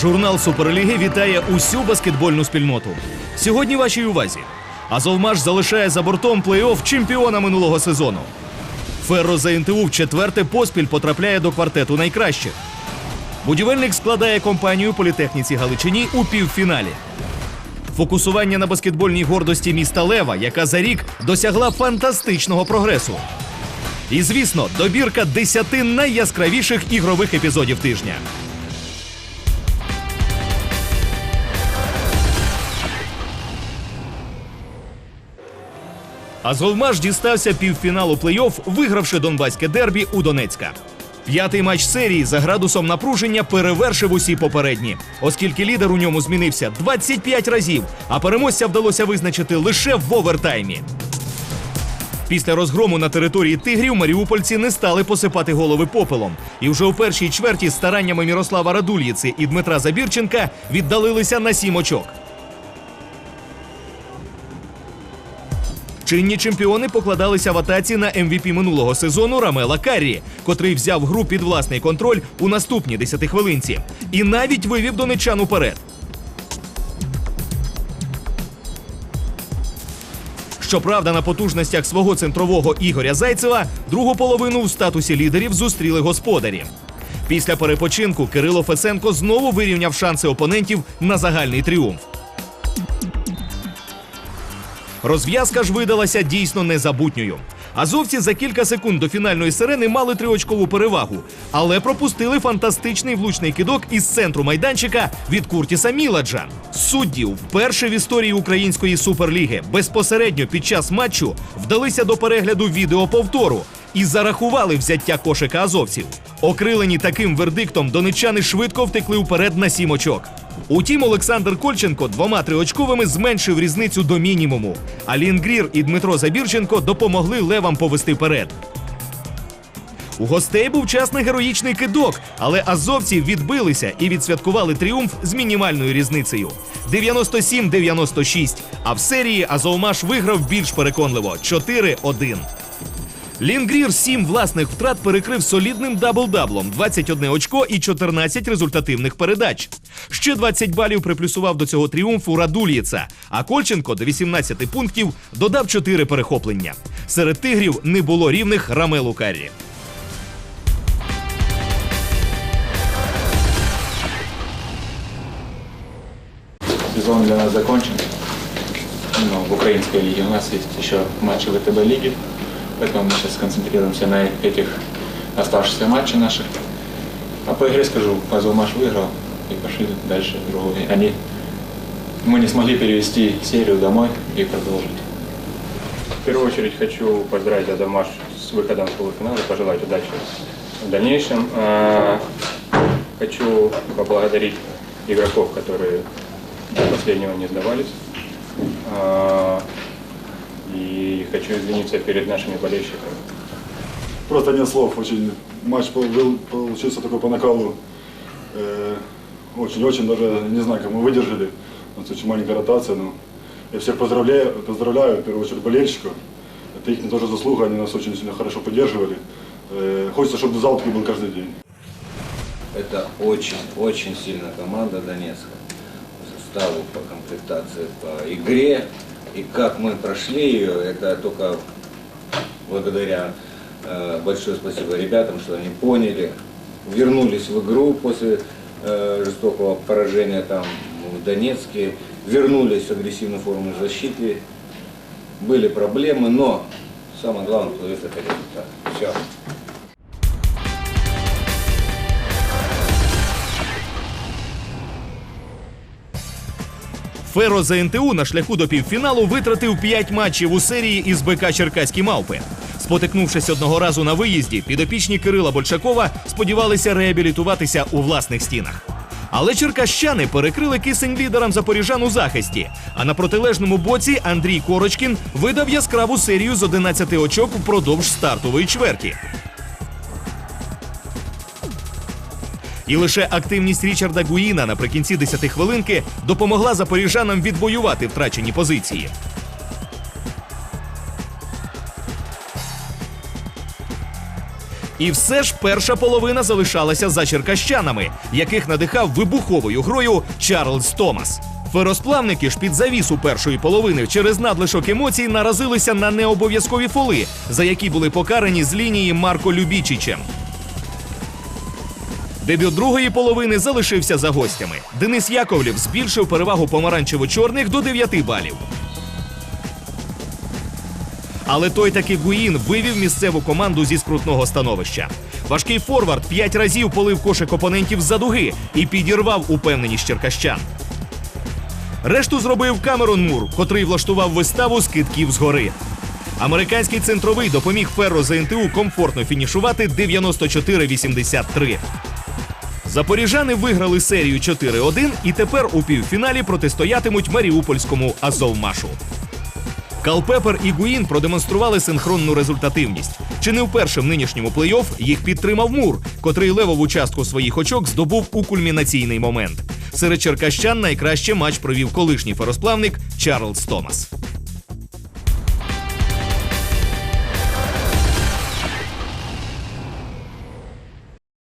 Журнал Суперліги вітає усю баскетбольну спільноту. Сьогодні вашій увазі. Азовмаш залишає за бортом плей-офф чемпіона минулого сезону. Ферро за НТУ в четверте поспіль потрапляє до квартету найкращих. Будівельник складає компанію політехніці Галичині у півфіналі. Фокусування на баскетбольній гордості міста Лева, яка за рік досягла фантастичного прогресу. І, звісно, добірка десяти найяскравіших ігрових епізодів тижня. Азовмаш дістався півфіналу плей-офф, вигравши донбаське дербі у Донецька. П'ятий матч серії за градусом напруження перевершив усі попередні, оскільки лідер у ньому змінився 25 разів, а переможця вдалося визначити лише в овертаймі. Після розгрому на території тигрів маріупольці не стали посипати голови попелом. І вже у першій чверті стараннями Мірослава Радульїци і Дмитра Забірченка віддалилися на сім очок. Чинні чемпіони покладалися в атаці на МВП минулого сезону Рамела Каррі, котрий взяв гру під власний контроль у наступній десятихвилинці і навіть вивів донечан уперед. Щоправда, на потужностях свого центрового Ігоря Зайцева другу половину в статусі лідерів зустріли господарі. Після перепочинку Кирило Фесенко знову вирівняв шанси опонентів на загальний тріумф. Розв'язка ж видалася дійсно незабутньою. Азовці за кілька секунд до фінальної сирени мали триочкову перевагу, але пропустили фантастичний влучний кидок із центру майданчика від Куртіса Міладжа. Суддів вперше в історії української суперліги безпосередньо під час матчу вдалися до перегляду відеоповтору і зарахували взяття кошика азовців. Окрилені таким вердиктом донечани швидко втекли вперед на сім очок. Утім, Олександр Кольченко двома триочковими зменшив різницю до мінімуму. А Лін Грір і Дмитро Забірченко допомогли левам повести вперед. У гостей був часний героїчний кидок, але азовці відбилися і відсвяткували тріумф з мінімальною різницею 97-96. А в серії Азовмаш виграв більш переконливо 4-1. Лінгрір сім власних втрат перекрив солідним дабл-даблом 21 очко і 14 результативних передач. Ще 20 балів приплюсував до цього тріумфу Радульєца, а Кольченко до 18 пунктів додав 4 перехоплення. Серед тигрів не було рівних Рамелу Каррі. Сезон для нас закончен. Ну, в украинской лиге у нас есть еще матчи ВТБ лиги, поэтому мы сейчас сконцентрируемся на этих оставшихся матчах наших. А по игре скажу, Азовмаш выиграл и пошли дальше в другую. Они, мы не смогли перевести серию домой и продолжить. В первую очередь хочу поздравить Адамаш с выходом в полуфинал и пожелать удачи в дальнейшем. А, Хочу поблагодарить игроков, которые до последнего не сдавались. И хочу извиниться перед нашими болельщиками. Просто нет слов. Очень матч был- получился такой по накалу. Э, Очень-очень даже не знаю, как мы выдержали. У нас очень маленькая ротация, но я всех поздравляю, поздравляю, в первую очередь болельщиков. Это их тоже заслуга, они нас очень сильно хорошо поддерживали. Э, Хочется, чтобы зал такой был каждый день. Это очень-очень сильная команда Донецка. По составу, по комплектации, по игре. И как мы прошли ее, это только благодаря э, большое спасибо ребятам, что они поняли, вернулись в игру после э, жестокого поражения там в Донецке, вернулись в агрессивной форме защиты. Были проблемы, но самое главное, плей это результат. Все. Феро за НТУ на шляху до півфіналу витратив 5 матчів у серії із БК Черкаські мавпи. Спотикнувшись одного разу на виїзді, підопічні Кирила Большакова сподівалися реабілітуватися у власних стінах. Але черкащани перекрили кисень лідерам запоріжан у захисті. А на протилежному боці Андрій Корочкін видав яскраву серію з 11 очок впродовж стартової чверті. І лише активність Річарда Гуїна наприкінці 10 хвилинки допомогла запоріжанам відвоювати втрачені позиції. І все ж перша половина залишалася за черкащанами, яких надихав вибуховою грою Чарльз Томас. Феросплавники ж під завісу першої половини через надлишок емоцій наразилися на необов'язкові фоли, за які були покарані з лінії Марко Любічичем. Дебют другої половини залишився за гостями. Денис Яковлів збільшив перевагу помаранчево-чорних до 9 балів. Але той таки Гуїн вивів місцеву команду зі скрутного становища. Важкий форвард п'ять разів полив кошик опонентів за дуги і підірвав упевненість черкащан. Решту зробив Камерон Мур, котрий влаштував виставу з китків згори. Американський центровий допоміг Ферро за НТУ комфортно фінішувати 94-83. Запоріжани виграли серію 4-1 і тепер у півфіналі протистоятимуть Маріупольському Азовмашу. Калпепер і Гуїн продемонстрували синхронну результативність. Чи не вперше в нинішньому плей-офф їх підтримав Мур, котрий левову частку своїх очок здобув у кульмінаційний момент. Серед черкащан найкраще матч провів колишній феросплавник Чарльз Томас.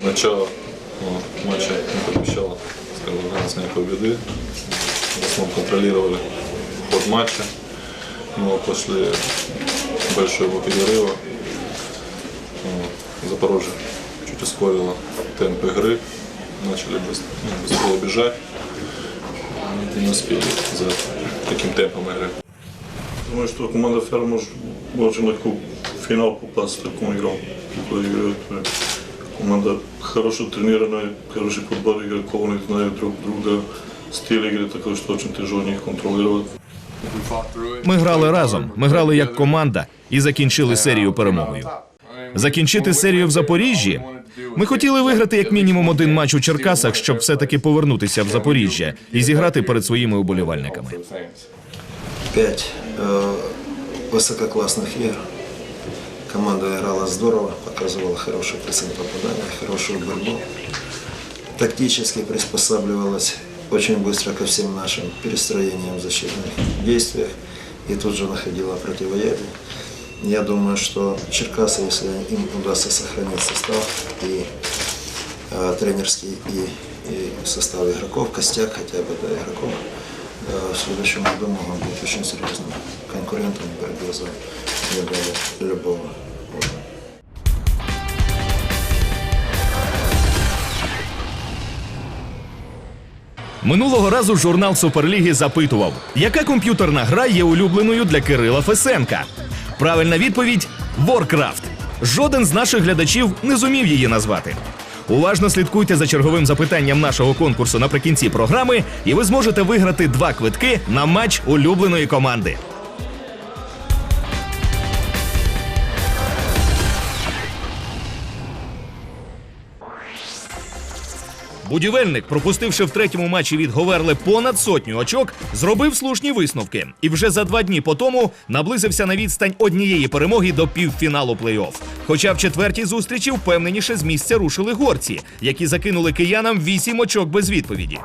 Ну, матча не предвещало, скажем, для нас никакой беды. В основном контролировали ход матча. Но после большого перерыва ну, Запорожье чуть ускорило темп игры. Начали быстро, ну, быстрее бежать. И не успели за таким темпом игры. Думаю, что команда Фер может очень легко в финал попасть с такой игрой, какой играют. Команда хорошо тренированная, хороший подбор игроков, они знают друг друга, стиль игры такой, что очень тяжело их контролировать. Ми грали разом, ми грали як команда і закінчили серію перемогою. Закінчити серію в Запоріжжі. Ми хотіли виграти як мінімум один матч у Черкасах, щоб все-таки повернутися в Запоріжжя і зіграти перед своїми уболівальниками. Пять э, высококлассных игр. Команда играла здорово, показывала хороший процент попадания, хорошую борьбу. Тактически приспосабливалась очень быстро ко всем нашим перестроениям защитных действиях и тут же находила противоядие. Я думаю, что Черкасы, если им удастся сохранить состав и э, тренерский и, и состав игроков, костяк хотя бы до игроков, э, в следующем году могут быть очень серьезным конкурентом в борьбе за медали любого Минулого разу журнал Суперліги запитував, яка комп'ютерна гра є улюбленою для Кирила Фесенка. Правильна відповідь Warcraft. Жоден з наших глядачів не зумів її назвати. Уважно слідкуйте за черговим запитанням нашого конкурсу наприкінці програми, і ви зможете виграти два квитки на матч улюбленої команди. Будівельник, пропустивши в третьому матчі від Говерли понад сотню очок, зробив слушні висновки і вже за два дні по тому наблизився на відстань однієї перемоги до півфіналу плей-офф. Хоча в четвертій зустрічі впевненіше з місця рушили горці, які закинули киянам вісім очок без відповіді.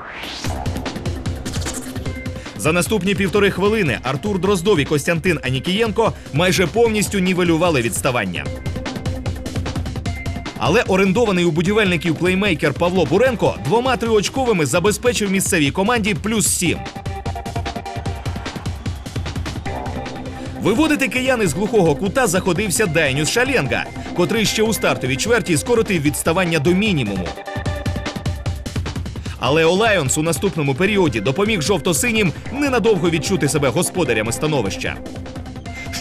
За наступні півтори хвилини Артур Дроздов і Костянтин Анікієнко майже повністю нівелювали відставання. Але орендований у будівельників плеймейкер Павло Буренко двома триочковими забезпечив місцевій команді плюс сім. Виводити кияни з глухого кута заходився Дайнюс Шаленга, котрий ще у стартовій чверті скоротив відставання до мінімуму. Але Олайонс у наступному періоді допоміг жовто-синім ненадовго відчути себе господарями становища.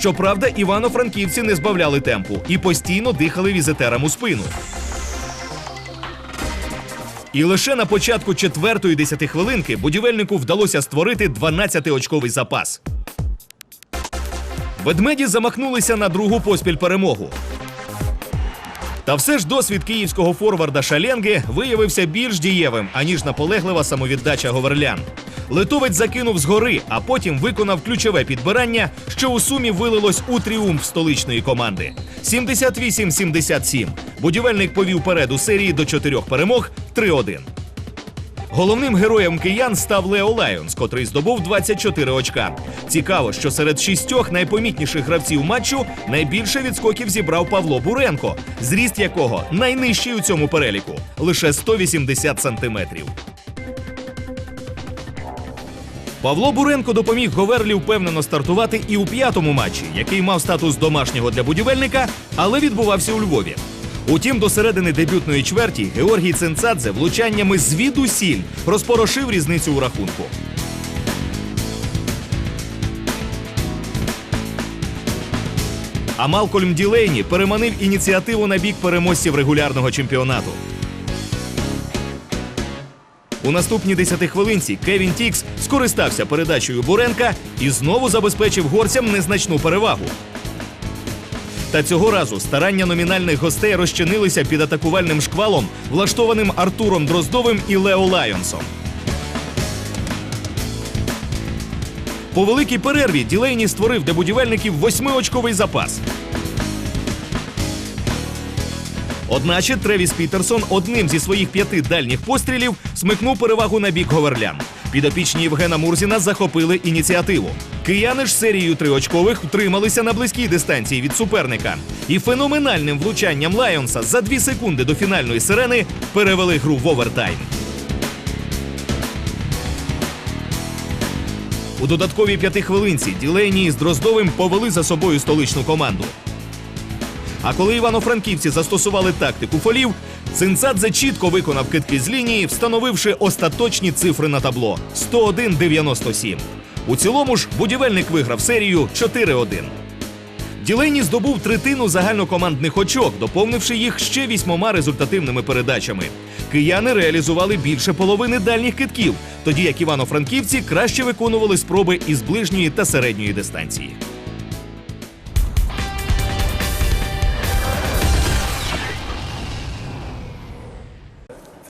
Щоправда, івано-франківці не збавляли темпу і постійно дихали візитерам у спину. І лише на початку четвертої десятихвилинки будівельнику вдалося створити 12-очковий запас. Ведмеді замахнулися на другу поспіль перемогу. Та все ж досвід київського форварда Шаленги виявився більш дієвим, аніж наполеглива самовіддача говерлян. Литовець закинув згори, а потім виконав ключове підбирання, що у сумі вилилось у тріумф столичної команди. 78-77. Будівельник повів перед у серії до чотирьох перемог 3-1. Головним героєм киян став Лео Лайонс, котрий здобув 24 очка. Цікаво, що серед шістьох найпомітніших гравців матчу найбільше відскоків зібрав Павло Буренко, зріст якого найнижчий у цьому переліку лише 180 сантиметрів. Павло Буренко допоміг Говерлі впевнено стартувати і у п'ятому матчі, який мав статус домашнього для будівельника, але відбувався у Львові. Утім, до середини дебютної чверті Георгій Ценцадзе влучаннями звідусіль розпорошив різницю у рахунку. А Малкольм Ділейні переманив ініціативу на бік переможців регулярного чемпіонату. У наступній десятихвилинці Кевін Тікс скористався передачею Буренка і знову забезпечив горцям незначну перевагу. Та цього разу старання номінальних гостей розчинилися під атакувальним шквалом, влаштованим Артуром Дроздовим і Лео Лайонсом. По великій перерві Ділейні створив для будівельників восьмиочковий запас. Одначе Тревіс Пітерсон одним зі своїх п'яти дальніх пострілів смикнув перевагу на бік говерлян. Підопічні Євгена Мурзіна захопили ініціативу. Кияни ж серією триочкових втрималися на близькій дистанції від суперника. І феноменальним влучанням Лайонса за дві секунди до фінальної сирени перевели гру в овертайм. У додатковій п'ятихвилинці Ділейні з Дроздовим повели за собою столичну команду. А коли івано-франківці застосували тактику фолів, Цинцадзе чітко виконав китки з лінії, встановивши остаточні цифри на табло 101-97. У цілому ж будівельник виграв серію 4-1. Ділейні здобув третину загальнокомандних очок, доповнивши їх ще вісьмома результативними передачами. Кияни реалізували більше половини дальніх китків, тоді як івано-франківці краще виконували спроби із ближньої та середньої дистанції.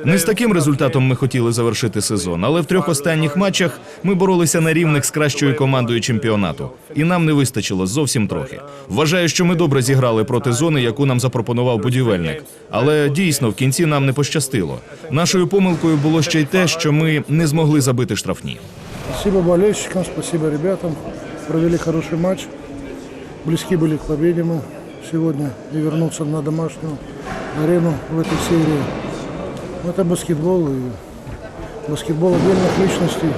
Не з таким результатом ми хотіли завершити сезон, але в трьох останніх матчах ми боролися на рівних з кращою командою чемпіонату, і нам не вистачило зовсім трохи. Вважаю, що ми добре зіграли проти зони, яку нам запропонував будівельник. Але дійсно в кінці нам не пощастило. Нашою помилкою було ще й те, що ми не змогли забити штрафні. Спасибо болельщикам, спасибо ребятам. Провели хороший матч. Близки были к победе мы сегодня и вернуться на домашнюю арену в этой серии. Это баскетбол и баскетбол отдельных личностей.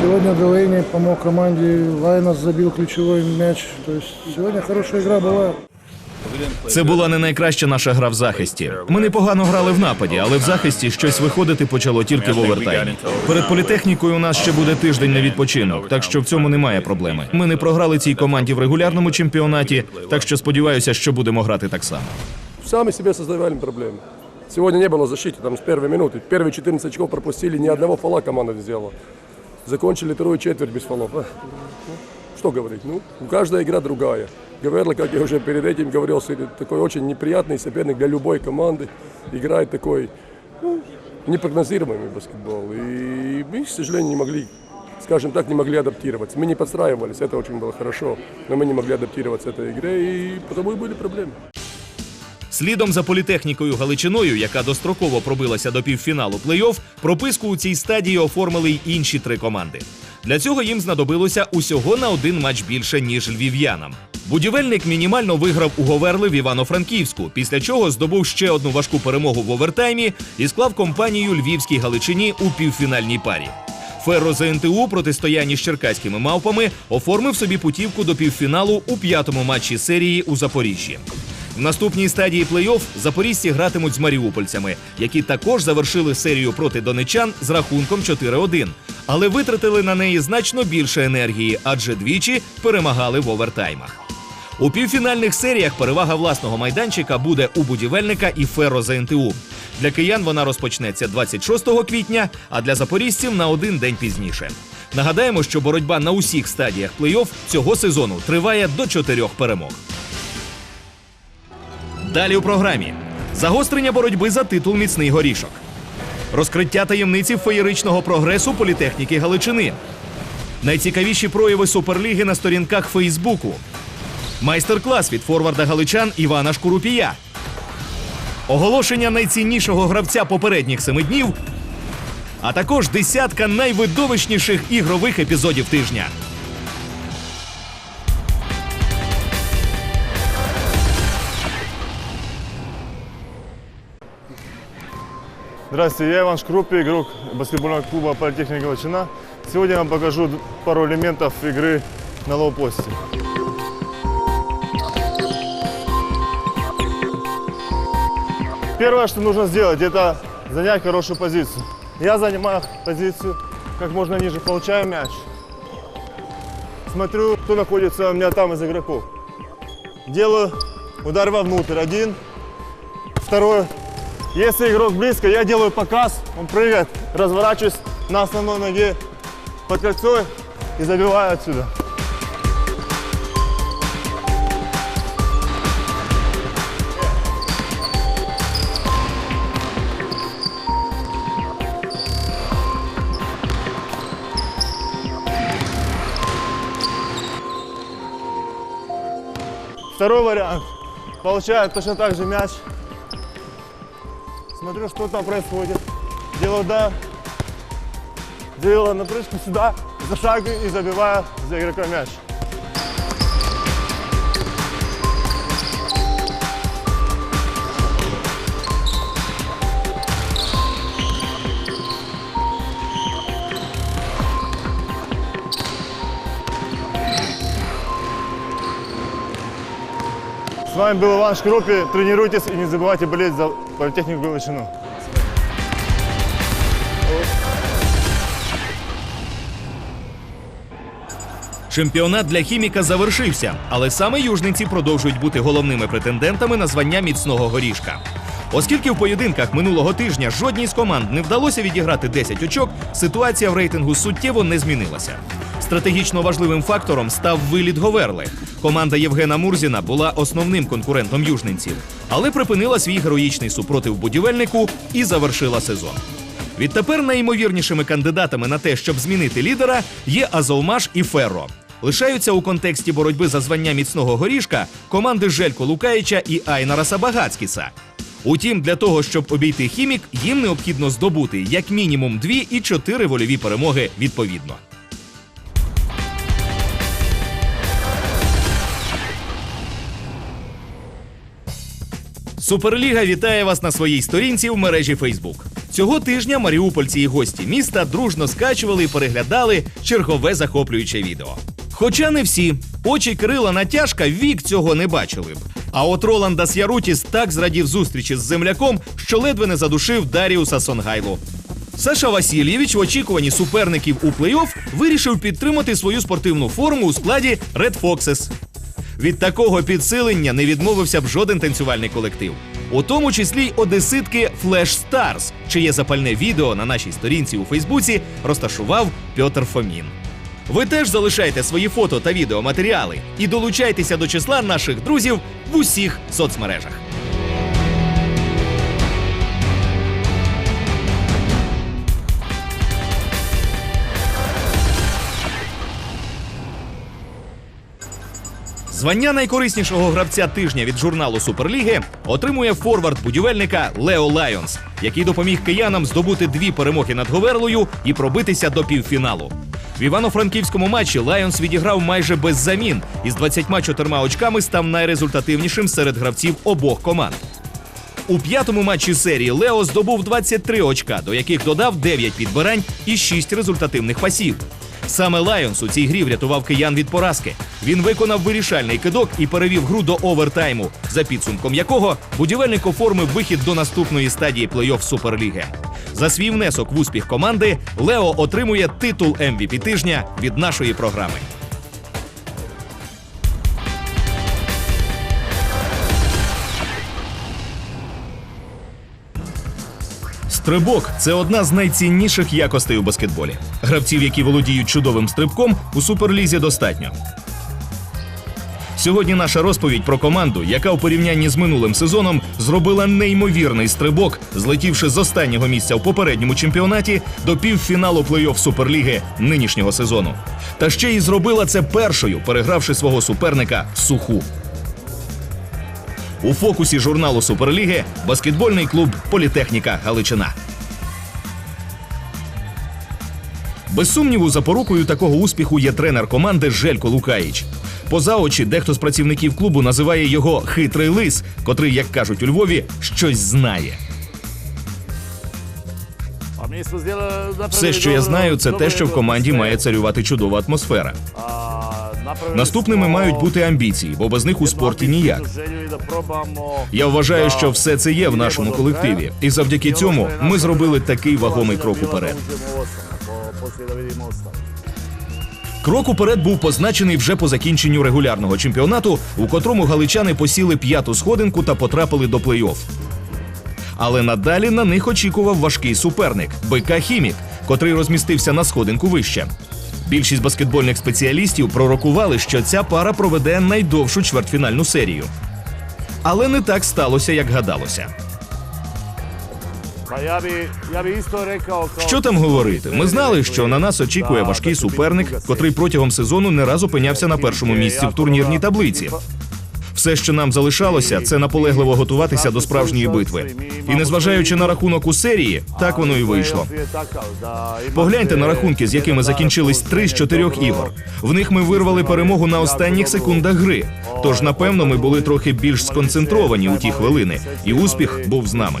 Сегодня Делейни помог команде, Лайнас забил ключевой мяч. То есть сегодня хорошая игра была. Це була не найкраща наша гра в захисті. Ми непогано грали в нападі, але в захисті щось виходити почало тільки в овертаймі. Перед політехнікою у нас ще буде тиждень на відпочинок, так що в цьому немає проблеми. Ми не програли цій команді в регулярному чемпіонаті, так що сподіваюся, що будемо грати так само. сами себе создавали проблемы. Сегодня не было защиты, там с первой минуты. Первые 14 очков пропустили, ни одного фола команда не сделала. Закончили вторую четверть без фолов. А, Что говорить? Ну, каждая игра другая. Гаверло, как я уже перед этим говорил, такой очень неприятный соперник для любой команды. Играет такой ну, непрогнозируемый баскетбол. И мы, к сожалению, не могли, скажем так, не могли адаптироваться. Мы не подстраивались, это очень было хорошо, но мы не могли адаптироваться этой игре, и потому и были проблемы. Слідом за політехнікою Галичиною, яка достроково пробилася до півфіналу плей-офф, прописку у цій стадії оформили й інші три команди. Для цього їм знадобилося усього на один матч більше, ніж львів'янам. Будівельник мінімально виграв у Говерли в Івано-Франківську, після чого здобув ще одну важку перемогу в овертаймі і склав компанію Львівській Галичині у півфінальній парі. Ферро ЗНТУ протистоянні з черкаськими мавпами оформив собі путівку до півфіналу у п'ятому матчі серії у Запоріжжі. В наступній стадії плей-офф запоріжці гратимуть з маріупольцями, які також завершили серію проти донечан з рахунком 4-1, але витратили на неї значно більше енергії, адже двічі перемагали в овертаймах. У півфінальних серіях перевага власного майданчика буде у будівельника і Ферро ЗНТУ. Для киян вона розпочнеться 26 квітня, а для запоріжців на один день пізніше. Нагадаємо, що боротьба на усіх стадіях плей-офф цього сезону триває до чотирьох перемог. Далі у програмі. Загострення боротьби за титул міцний горішок, розкриття таємниці феєричного прогресу політехніки Галичини, найцікавіші прояви суперліги на сторінках Фейсбуку, майстер-клас від форварда галичан Івана Шкурупія, оголошення найціннішого гравця попередніх семи днів. А також десятка найвидовищніших ігрових епізодів тижня. Здравствуйте, я Иван Шкрупи, игрок баскетбольного клуба «Политехника Галичина». Сегодня я вам покажу пару элементов игры на лоу-посте. Первое, что нужно сделать, это занять хорошую позицию. Я занимаю позицию как можно ниже, получаю мяч. Смотрю, кто находится у меня там из игроков. Делаю удар вовнутрь, один. Второй, если игрок близко, я делаю показ, он прыгает, разворачиваюсь на основной ноге под кольцо и забиваю отсюда. Второй вариант. Получаю точно так же мяч. Смотрю, что там происходит. Делаю да. Делаю напрыжку сюда, за шаг и забиваю за игрока мяч. С вами был Иван Шкрупи. Тренируйтесь и не забывайте болеть за политехнику Галичину. Чемпіонат для хіміка завершився, але саме южниці продовжують бути головними претендентами на звання міцного горішка. Оскільки в поєдинках минулого тижня жодній з команд не вдалося відіграти 10 очок, ситуація в рейтингу суттєво не змінилася. Стратегічно важливим фактором став виліт Говерли. Команда Євгена Мурзіна була основним конкурентом южненців, але припинила свій героїчний супротив будівельнику і завершила сезон. Відтепер найімовірнішими кандидатами на те, щоб змінити лідера, є Азовмаш і Ферро. Лишаються у контексті боротьби за звання міцного горішка команди Желько Лукаєча і Айнара Сабагацькіса. Утім, для того, щоб обійти хімік, їм необхідно здобути як мінімум дві і чотири вольові перемоги відповідно. Суперліга вітає вас на своїй сторінці в мережі Фейсбук. Цього тижня маріупольці і гості міста дружно скачували і переглядали чергове захоплююче відео. Хоча не всі очі Кирила Натяжка вік цього не бачили б. А от Роланда Сярутіс так зрадів зустрічі з земляком, що ледве не задушив Даріуса Сонгайлу. Саша Васильєвич в очікуванні суперників у плей-офф вирішив підтримати свою спортивну форму у складі Red Foxes. Від такого підсилення не відмовився б жоден танцювальний колектив, у тому числі й одеситки Flash Stars, чиє запальне відео на нашій сторінці у Фейсбуці розташував Пьотр Фомін. Ви теж залишайте свої фото та відеоматеріали і долучайтеся до числа наших друзів в усіх соцмережах. Звання найкориснішого гравця тижня від журналу Суперліги отримує форвард будівельника Лео Лайонс, який допоміг киянам здобути дві перемоги над Говерлою і пробитися до півфіналу. В івано-франківському матчі Лайонс відіграв майже без замін і з 24 очками став найрезультативнішим серед гравців обох команд. У п'ятому матчі серії Лео здобув 23 очка, до яких додав 9 підбирань і 6 результативних пасів. Саме Лайонс у цій грі врятував киян від поразки. Він виконав вирішальний кидок і перевів гру до овертайму, за підсумком якого будівельник оформив вихід до наступної стадії плей-офф Суперліги. За свій внесок в успіх команди Лео отримує титул MVP тижня від нашої програми. Стрибок це одна з найцінніших якостей у баскетболі. Гравців, які володіють чудовим стрибком, у суперлізі достатньо. Сьогодні наша розповідь про команду, яка у порівнянні з минулим сезоном зробила неймовірний стрибок, злетівши з останнього місця в попередньому чемпіонаті до півфіналу плей-офф Суперліги нинішнього сезону. Та ще й зробила це першою, перегравши свого суперника в суху. У фокусі журналу Суперліги баскетбольний клуб Політехніка Галичина. Без сумніву, запорукою такого успіху є тренер команди Желько Лукаїч. Поза очі, дехто з працівників клубу називає його хитрий лис, котрий, як кажуть у Львові, щось знає. Все, що я знаю, це те, що в команді має царювати чудова атмосфера. Наступними мають бути амбіції, бо без них у спорті ніяк. Я вважаю, що все це є в нашому колективі, і завдяки цьому ми зробили такий вагомий крок уперед. Крок уперед був позначений вже по закінченню регулярного чемпіонату, у котрому галичани посіли п'яту сходинку та потрапили до плей-офф. Але надалі на них очікував важкий суперник БК Хімік, котрий розмістився на сходинку вище. Більшість баскетбольних спеціалістів пророкували, що ця пара проведе найдовшу чвертьфінальну серію. Але не так сталося, як гадалося. Що там говорити? Ми знали, що на нас очікує важкий суперник, котрий протягом сезону не раз опинявся на першому місці в турнірній таблиці. Все, що нам залишалося, це наполегливо готуватися до справжньої битви. І незважаючи на рахунок у серії, так воно і вийшло. Погляньте на рахунки, з якими закінчились три з чотирьох ігор. В них ми вирвали перемогу на останніх секундах гри. Тож, напевно, ми були трохи більш сконцентровані у ті хвилини, і успіх був з нами.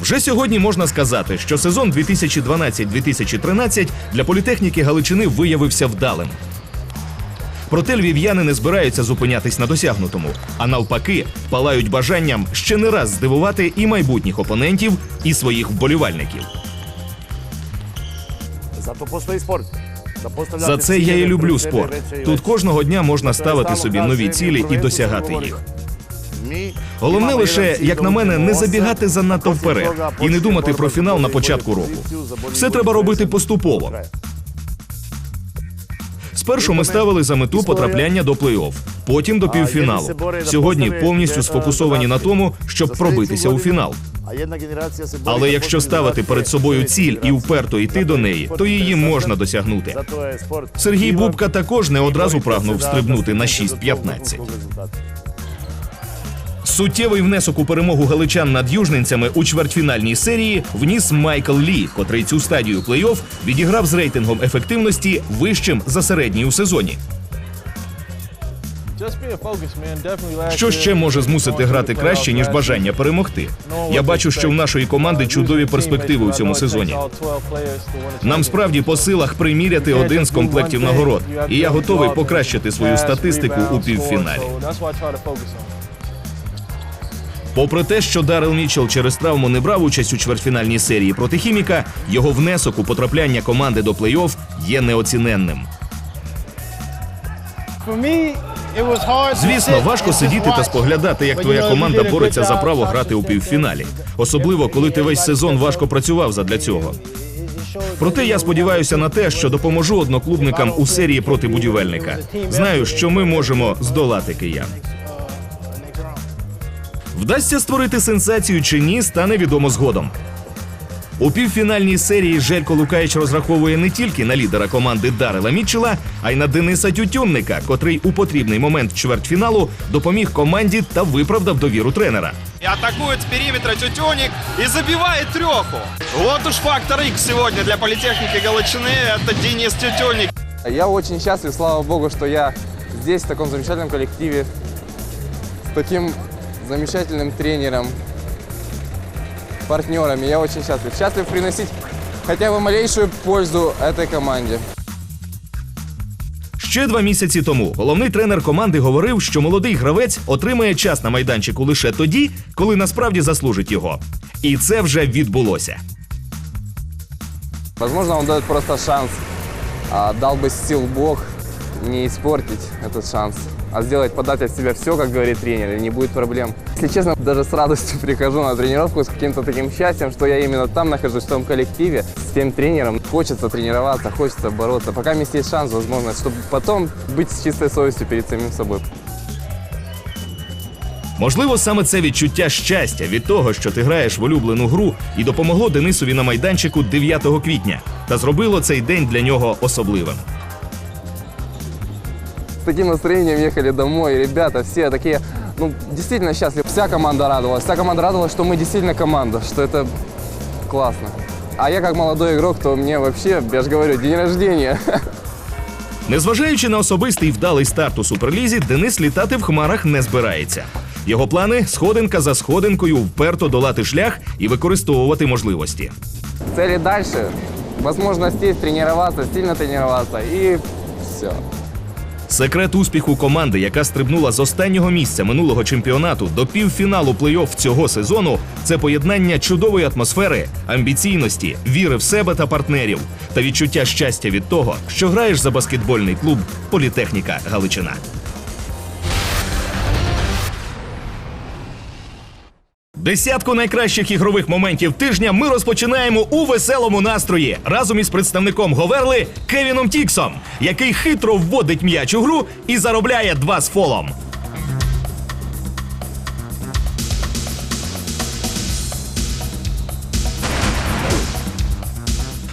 Вже сьогодні можна сказати, що сезон 2012-2013 для політехніки Галичини виявився вдалим. Проте львів'яни не збираються зупинятись на досягнутому, а навпаки, палають бажанням ще не раз здивувати і майбутніх опонентів, і своїх вболівальників. За це я і люблю спорт. Тут кожного дня можна ставити собі нові цілі і досягати їх. Головне лише, як на мене, не забігати занадто вперед і не думати про фінал на початку року. Все треба робити поступово. Спершу ми ставили за мету потрапляння до плей-офф, потім до півфіналу. Сьогодні повністю сфокусовані на тому, щоб пробитися у фінал. Але якщо ставити перед собою ціль і вперто йти до неї, то її можна досягнути. Сергій Бубка також не одразу прагнув стрибнути на 6-15. Суттєвий внесок у перемогу галичан над южненцями у чвертьфінальній серії вніс Майкл Лі, котрий цю стадію плей-офф відіграв з рейтингом ефективності вищим за середній у сезоні. Що ще може змусити грати краще ніж бажання перемогти? Я бачу, що в нашої команди чудові перспективи у цьому сезоні. Нам справді по силах приміряти один з комплектів нагород, і я готовий покращити свою статистику у півфіналі. Попри те, що Дарел Мічел через травму не брав участь у чвертьфінальній серії проти хіміка, його внесок у потрапляння команди до плей-офф є неоціненним. Звісно, важко сидіти та споглядати, як твоя команда бореться за право грати у півфіналі, особливо коли ти весь сезон важко працював задля цього. Проте я сподіваюся на те, що допоможу одноклубникам у серії проти будівельника. Знаю, що ми можемо здолати киян. Вдасться створити сенсацію чи ні, стане відомо згодом. У півфінальній серії Желько Лукаєч розраховує не тільки на лідера команди Дарела Мітчела, а й на Дениса Тютюнника, котрий у потрібний момент чвертьфіналу допоміг команді та виправдав довіру тренера. И атакует с периметра Тютюник и забивает треху. Вот уж фактор X сегодня для политехники Галичины. Это Денис Тютюник. Я очень счастлив, слава богу, что я здесь, в таком замечательном коллективе, с таким замечательным тренером, партнерами. Я очень счастлив. Счастлив приносить хотя бы малейшую пользу этой команде. Ще два місяці тому головний тренер команди говорив, що молодий гравець отримає час на майданчику лише тоді, коли насправді заслужить його. І це вже відбулося. Возможно, он дает просто шанс. А, дал бы сил Бог не испортить этот шанс, а сделать, подать от себя все, как говорит тренер, и не будет проблем. Если честно, даже с радостью прихожу на тренировку с каким-то таким счастьем, что я именно там нахожусь, в том коллективе, с тем тренером. Хочется тренироваться, хочется бороться. Пока есть есть шанс, возможность, чтобы потом быть с чистой совестью перед самим собой. Можливо, саме це відчуття щастя від того, що ти граєш в улюблену гру, і допомогло Денисові на майданчику 9 квітня, та зробило цей день для нього особливим. С таким настроением ехали домой, и ребята все такие, ну, действительно счастливы. Вся команда радовалась, вся команда радовалась, что мы действительно команда, что это классно. А я как молодой игрок, то мне вообще, я же говорю, день рождения. Незважаючи на особистий вдалий старт у суперлізі, Денис літати в хмарах не збирається. Його плани сходинка за сходинкою вперто долати шлях і використовувати можливості. Цели дальше. Возможно, здесь тренироваться, сильно тренироваться и все. Секрет успіху команди, яка стрибнула з останнього місця минулого чемпіонату до півфіналу плей-офф цього сезону, це поєднання чудової атмосфери, амбіційності, віри в себе та партнерів та відчуття щастя від того, що граєш за баскетбольний клуб Політехніка Галичина. Десятку найкращих ігрових моментів тижня ми розпочинаємо у веселому настрої разом із представником Говерли Кевіном Тіксом, який хитро вводить м'яч у гру і заробляє два з фолом.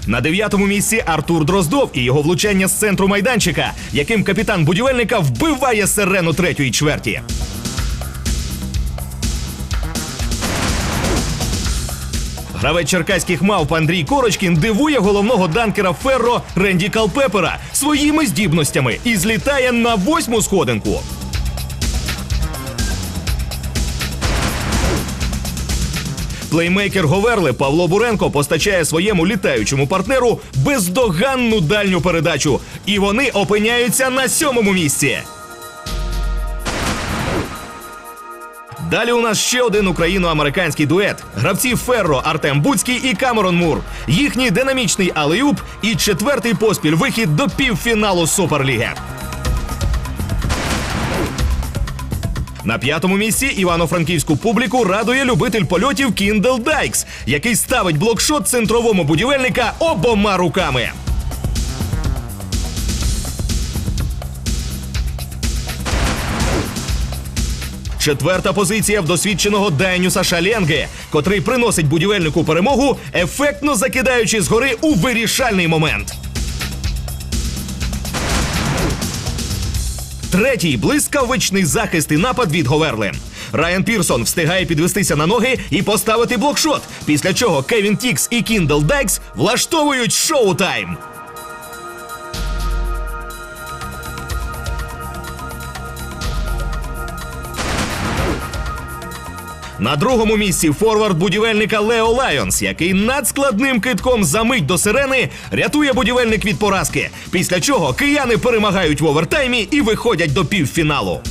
На дев'ятому місці Артур Дроздов і його влучання з центру майданчика, яким капітан будівельника вбиває сирену третьої чверті. Гравець черкаських мавп Андрій Корочкін дивує головного данкера Ферро Ренді Калпепера своїми здібностями і злітає на восьму сходинку. Плеймейкер Говерли Павло Буренко постачає своєму літаючому партнеру бездоганну дальню передачу, і вони опиняються на сьомому місці. Далі у нас ще один україно-американський дует. Гравці Ферро Артем Буцький і Камерон Мур. Їхній динамічний алеюп і четвертий поспіль вихід до півфіналу Суперліги. На п'ятому місці івано-франківську публіку радує любитель польотів Кіндл Дайкс, який ставить блокшот центровому будівельника обома руками. Четверта позиція в досвідченого Дайнюса Шаленги, котрий приносить будівельнику перемогу, ефектно закидаючи згори у вирішальний момент. Третій блискавичний захист і напад від Говерли. Райан Пірсон встигає підвестися на ноги і поставити блокшот, після чого Кевін Тікс і Кіндл Дайкс влаштовують шоу-тайм. На другому місці форвард будівельника Лео Лайонс, який надскладним китком за мить до сирени рятує будівельник від поразки. Після чого кияни перемагають в овертаймі і виходять до півфіналу.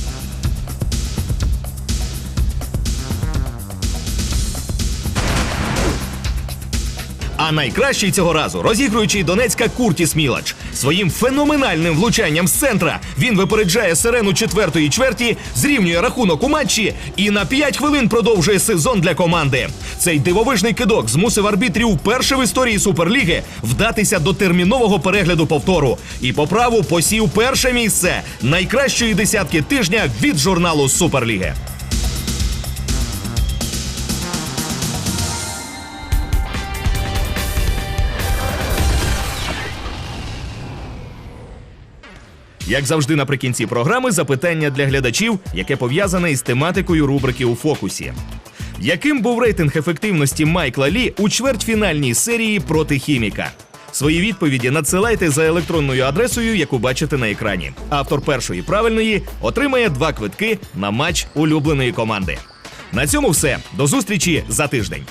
А найкращий цього разу розігруючий Донецька Куртіс Мілач. Своїм феноменальним влучанням з центра він випереджає сирену четвертої чверті, зрівнює рахунок у матчі і на 5 хвилин продовжує сезон для команди. Цей дивовижний кидок змусив арбітрів вперше в історії Суперліги вдатися до термінового перегляду повтору і по праву посів перше місце найкращої десятки тижня від журналу Суперліги. Як завжди, наприкінці програми запитання для глядачів, яке пов'язане із тематикою рубрики у фокусі. Яким був рейтинг ефективності Майкла Лі у чвертьфінальній серії проти хіміка? Свої відповіді надсилайте за електронною адресою, яку бачите на екрані. Автор першої правильної отримає два квитки на матч улюбленої команди. На цьому все. До зустрічі за тиждень.